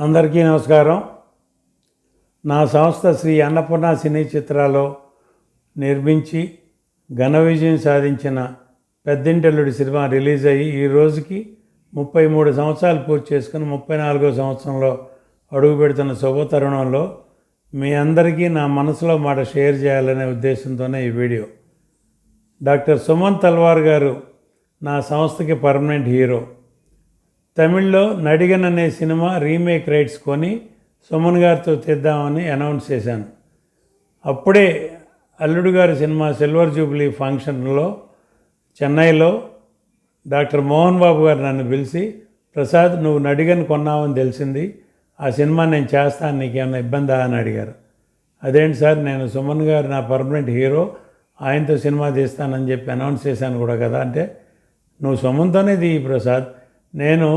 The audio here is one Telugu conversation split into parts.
అందరికీ నమస్కారం. నా సంస్థ శ్రీ అన్నపూర్ణ సినీ చిత్రాల్లో నిర్మించి ఘన విజయం సాధించిన పెద్దింటల్లుడి సినిమా రిలీజ్ అయ్యి ఈ రోజుకి ముప్పై మూడు సంవత్సరాలు పూర్తి చేసుకుని ముప్పై నాలుగో సంవత్సరంలో అడుగు పెడుతున్న శుభ తరుణంలో మీ అందరికీ నా మనసులో మాట షేర్ చేయాలనే ఉద్దేశంతోనే ఈ వీడియో. డాక్టర్ సుమన్ తల్వార్ గారు నా సంస్థకి పర్మనెంట్ హీరో. తమిళ్ళో నడిగన్ అనే సినిమా రీమేక్ రైట్స్ కొని సుమన్ గారితో తీద్దామని అనౌన్స్ చేశాను. అప్పుడే అల్లుడు గారి సినిమా సిల్వర్ జూబ్లీ ఫంక్షన్లో చెన్నైలో డాక్టర్ మోహన్ బాబు గారు నన్ను పిలిచి ప్రసాద్ నువ్వు నడిగన్ కొన్నావని తెలిసింది. ఆ సినిమా నేను చేస్తాను నీకేమైనా ఇబ్బందా? అని అడిగారు. అదేంటి సార్ నేను సుమన్ గారు నా పర్మనెంట్ హీరో ఆయనతో సినిమా తీస్తానని చెప్పి అనౌన్స్ చేశాను కూడా కదా అంటే నువ్వు సుమన్తోనే తీ ప్రసాద్. నేను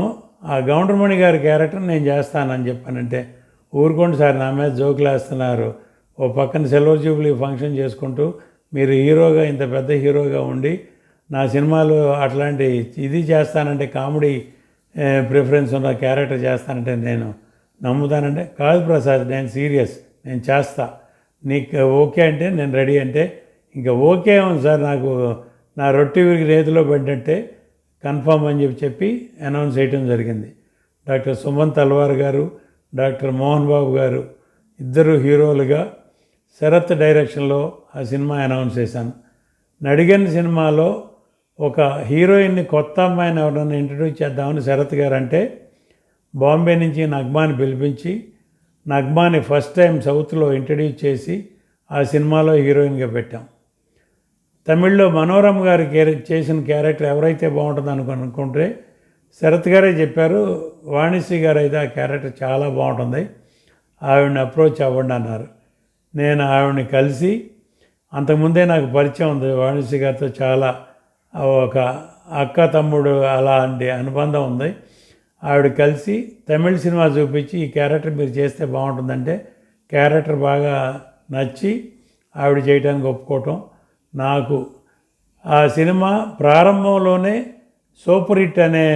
ఆ గౌండ్రమణి గారి క్యారెక్టర్ నేను చేస్తానని చెప్పానంటే ఊరుకోండి సార్ నా మీద జోకులు వేస్తున్నారు. ఓ పక్కన సిల్వర్ జూబ్లీ ఫంక్షన్ చేసుకుంటూ మీరు హీరోగా ఇంత పెద్ద హీరోగా ఉండి నా సినిమాలు అట్లాంటి ఇది చేస్తానంటే కామెడీ ప్రిఫరెన్స్ ఉన్న క్యారెక్టర్ చేస్తానంటే నేను నమ్ముతానంటే కాదు ప్రసాద్ నేను సీరియస్ నేను చేస్తా. నీకు ఓకే అంటే నేను రెడీ అంటే ఇంకా ఓకే ఉంది సార్ నాకు నా రొట్టె విరిగి రేతిలో పడ్డట్టే కన్ఫామ్ అని చెప్పి చెప్పి అనౌన్స్ చేయడం జరిగింది. డాక్టర్ సుమంత్ అల్వార్ గారు డాక్టర్ మోహన్ బాబు గారు ఇద్దరు హీరోలుగా శరత్ డైరెక్షన్లో ఆ సినిమా అనౌన్స్ చేశాను. నడిగన్ సినిమాలో ఒక హీరోయిన్ని కొత్త అమ్మాయిని ఎవరైనా ఇంట్రడ్యూస్ చేద్దామని శరత్ గారు అంటే బాంబే నుంచి నగ్మాని పిలిపించి నగ్మాని ఫస్ట్ టైం సౌత్లో ఇంట్రడ్యూస్ చేసి ఆ సినిమాలో హీరోయిన్గా పెట్టాం. తమిళ్ళో మనోరమ గారు చేసిన క్యారెక్టర్ ఎవరైతే బాగుంటుంది అనుకు అనుకుంటే శరత్ గారే చెప్పారు వాణిశ్రీ గారు అయితే ఆ క్యారెక్టర్ చాలా బాగుంటుంది. ఆవిడని అప్రోచ్ అవ్వండి అన్నారు. నేను ఆవిడని కలిసి అంతకుముందే నాకు పరిచయం ఉంది వాణిశ్రీ గారితో చాలా ఒక అక్క తమ్ముడు అలాంటి అనుబంధం ఉంది. ఆవిడ కలిసి తమిళ సినిమా చూపించి ఈ క్యారెక్టర్ మీరు చేస్తే బాగుంటుందంటే క్యారెక్టర్ బాగా నచ్చి ఆవిడ చేయడానికి ఒప్పుకోవటం నాకు ఆ సినిమా ప్రారంభంలోనే సూపర్ హిట్ అనే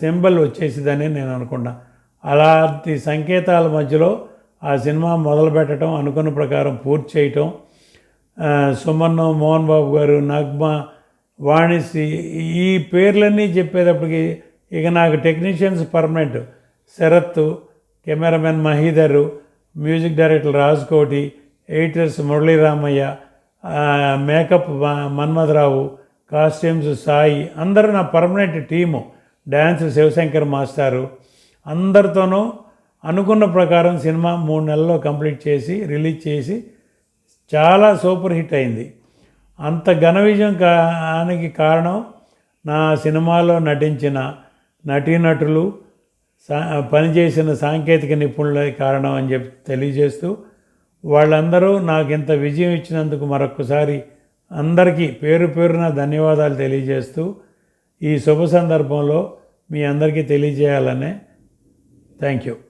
సింబల్ వచ్చేసిందని నేను అనుకున్నా. అలాంటి సంకేతాల మధ్యలో ఆ సినిమా మొదలు పెట్టడం అనుకున్న ప్రకారం పూర్తి చేయటం సుమన్ మోహన్ బాబు గారు నగ్మ వాణిసి ఈ పేర్లన్నీ చెప్పేటప్పటికి ఇక నాకు technicians permanent. Sarath cameraman Mahidhar music director Raj Koti editors Murali Ramayya makeup Manmatha Rao costumes Sai అందరూ నా పర్మనెంట్ టీము. డ్యాన్స్ శివశంకర్ మాస్టారు. అందరితోనూ అనుకున్న ప్రకారం సినిమా మూడు నెలల్లో కంప్లీట్ చేసి రిలీజ్ చేసి చాలా సూపర్ హిట్ అయింది. అంత ఘన విజయం కానికి కారణం నా సినిమాలో నటించిన నటీనటులు సా పనిచేసిన సాంకేతిక నిపుణుల కారణం అని చెప్పి తెలియజేస్తూ వాళ్ళందరూ నాకు ఇంత విజయం ఇచ్చినందుకు మరొకసారి అందరికీ పేరు పేరున ధన్యవాదాలు తెలియజేస్తూ ఈ శుభ సందర్భంలో మీ అందరికీ తెలియజేయాలనే థ్యాంక్ యూ.